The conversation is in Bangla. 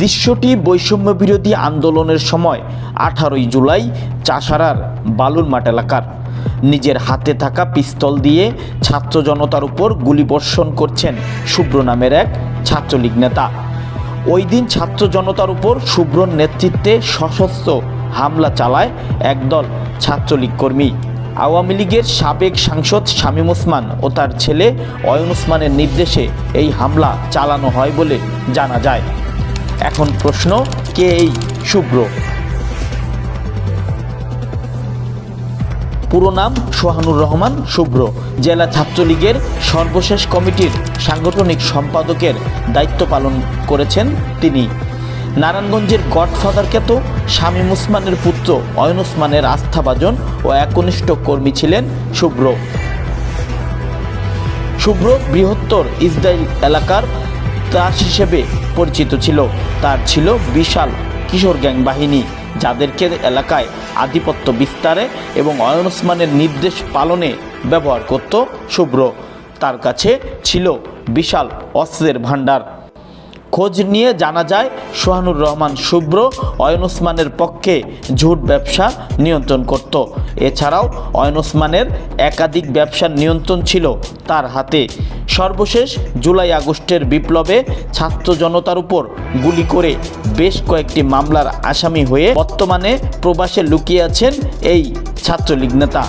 দৃশ্যটি বৈষম্য বিরোধী আন্দোলনের সময়, আঠারোই জুলাই, চাষারার বালুর মাঠ এলাকার। নিজের হাতে থাকা পিস্তল দিয়ে ছাত্র জনতার উপর গুলিবর্ষণ করছেন শুভ্র নামের এক ছাত্রলীগ নেতা। ওই দিন ছাত্র জনতার উপর শুভ্রর নেতৃত্বে সশস্ত্র হামলা চালায় একদল ছাত্রলীগ কর্মী। আওয়ামী লীগের সাবেক সাংসদ শামীম ওসমান ও তার ছেলে অয়ন ওসমানের নির্দেশে এই হামলা চালানো হয় বলে জানা যায়। এখন প্রশ্ন, কে এই শুভ্র? পুরো নাম সোহানুর রহমান শুভ্র। জেলা ছাত্রলীগের সর্বশেষ কমিটির সাংগঠনিক সম্পাদকের দায়িত্ব পালন করেছেন তিনি। নারায়ণগঞ্জের গডফাদার খ্যাত শামীম উসমানের পুত্র অয়ন উসমানের আস্থাভাজন ও একনিষ্ঠ কর্মী ছিলেন শুভ্র। শুভ্র বৃহত্তর ইসরায়েল এলাকার ত্রাস হিসেবে পরিচিত ছিল। তার ছিল বিশাল কিশোর গ্যাং বাহিনী। যাদেরকে এলাকায় আধিপত্য বিস্তারে এবং অয়ন ওসমানের নির্দেশ পালনে ব্যবহার করত শুভ্র। তার কাছে ছিল বিশাল অস্ত্রের ভাণ্ডার। খোঁজ নিয়ে জানা যায়, সোহানুর রহমান শুভ্র অয়ন ওসমানের পক্ষে ঝুট ব্যবসা নিয়ন্ত্রণ করত। এছাড়াও অয়ন ওসমানের একাধিক ব্যবসার নিয়ন্ত্রণ ছিল তার হাতে। সর্বশেষ জুলাই আগস্টের বিপ্লবে ছাত্র জনতার উপর গুলি করে বেশ কয়েকটি মামলার আসামি হয়ে বর্তমানে প্রবাসে লুকিয়ে আছেন এই ছাত্রলীগ নেতা।